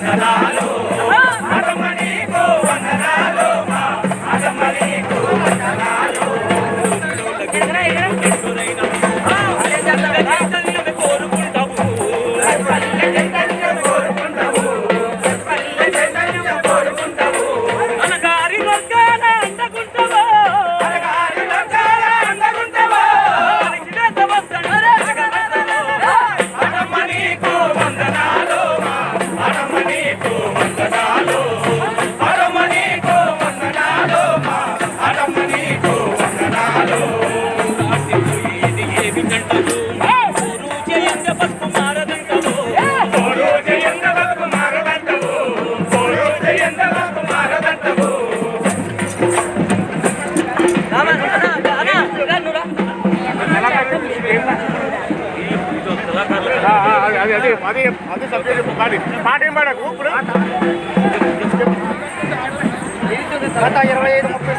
सदा మారదంటారు గురు జయంత పాటి పాట ఏం ఇరవై ఐదు ముప్పై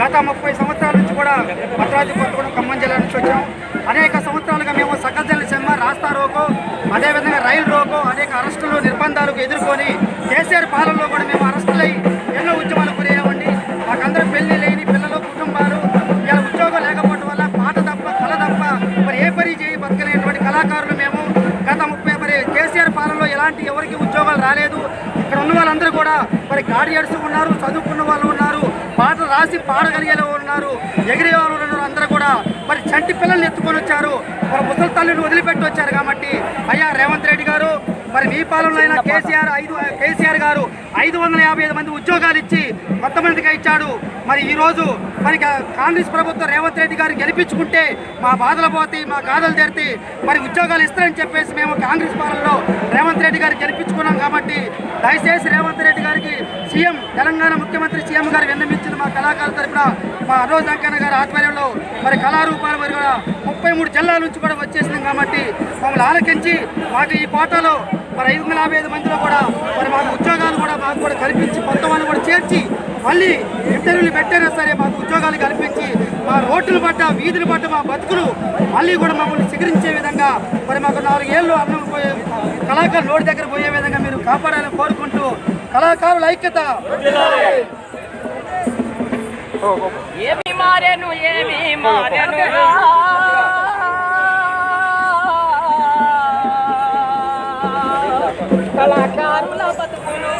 గత ముప్పై సంవత్సరాల నుంచి కూడా భద్రాద్రి కొత్తగూడెం ఖమ్మం జిల్లా నుంచి వచ్చాం. అనేక సంవత్సరాలుగా మేము సకల సెమ్మ రాస్తా రోకో అదేవిధంగా రైలు రోకో అనేక అరెస్టులు నిర్బంధాలకు ఎదుర్కొని కేసీఆర్ పాలనలో కూడా మేము రాలేదు. ఇక్కడ ఉన్న వాళ్ళందరూ కూడా మరి గార్డియన్స్ ఉన్నారు చదువుకున్న వాళ్ళు ఉన్నారు పాటలు రాసి పాడగలిగే ఉన్నారు ఎగిరే వాళ్ళు ఉన్నారు అందరూ కూడా మరి చంటి పిల్లల్ని ఎత్తుకొని వచ్చారు. మరి ముసలి తల్లిని వదిలిపెట్టి వచ్చారు కాబట్టి అయ్యా రేవంత్ రెడ్డి గారు మరి మీ పాలనలో అయినా కేసీఆర్ ఐదు కేసీఆర్ గారు ఐదు వందల యాభై ఐదు మంది ఉద్యోగాలు ఇచ్చి కొంతమందికి ఇచ్చాడు. మరి ఈరోజు మరి కాంగ్రెస్ ప్రభుత్వం రేవంత్ రెడ్డి గారు గెలిపించుకుంటే మా బాధలు పోతాయి మా గాథలు తెరితే మరి ఉద్యోగాలు ఇస్తారని చెప్పేసి మేము కాంగ్రెస్ పాలనలో రేవంత్ రెడ్డి గారు గెలిపించుకున్నాం కాబట్టి దయచేసి రేవంత్ రెడ్డి గారికి సీఎం తెలంగాణ ముఖ్యమంత్రి సీఎం గారు విన్నమించిన మా కళాకారుల తరఫున మా అరోజ్ అంకన్న గారి ఆధ్వర్యంలో మరి కళారూపాలు మరి కూడా ముప్పై మూడు జిల్లాల నుంచి కూడా వచ్చేసినాం కాబట్టి మమ్మల్ని ఆలకించి మాకు ఈ కోటలో మరి ఐదు వందల యాభై ఐదు మందిలో కూడా మరి మాకు ఉద్యోగాలు కూడా మాకు కూడా కల్పించి కొత్త వాళ్ళు కూడా చేర్చి మళ్ళీ ఇంటర్వ్యూలు పెట్టైనా సరే మాకు ఉద్యోగాలు కల్పించి మా రోడ్లు పట్ట వీధులు పట్ట మా బతుకులు మళ్ళీ కూడా మమ్మల్ని చిగురించే విధంగా మరి మాకు నాలుగు ఏళ్ళు అన్నం పోయే కళాకారులు రోడ్డు దగ్గర పోయే విధంగా మీరు కాపాడాలని కోరుకుంటూ కళాకారుల ఐక్యత. ఏమి మారేను ఏమి మారేను కళాకారుల బతుకులు